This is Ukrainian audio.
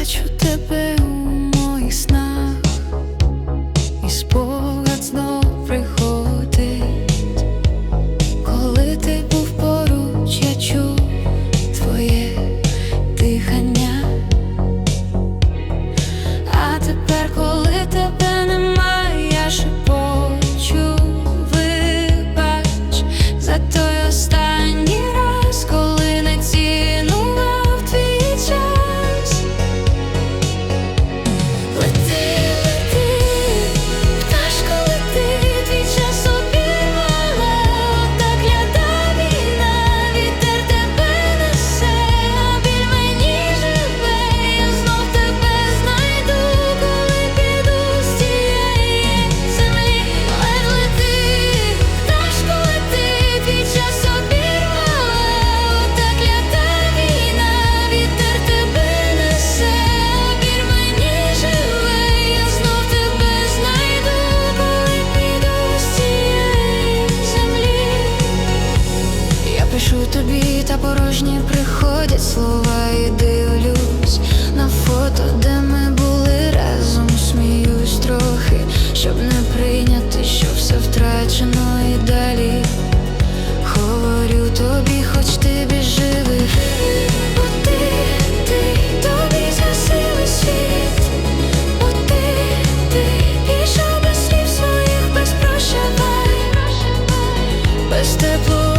Бачу Та порожні приходять слова і дивлюсь на фото, де ми були разом, сміюсь трохи, щоб не прийняти, що все втрачено і далі. Говорю тобі, хоч ти біживи, бо ти, ти тобі засили світ, бо ти, ти пішов слів своїх, без прощавай, без тепло.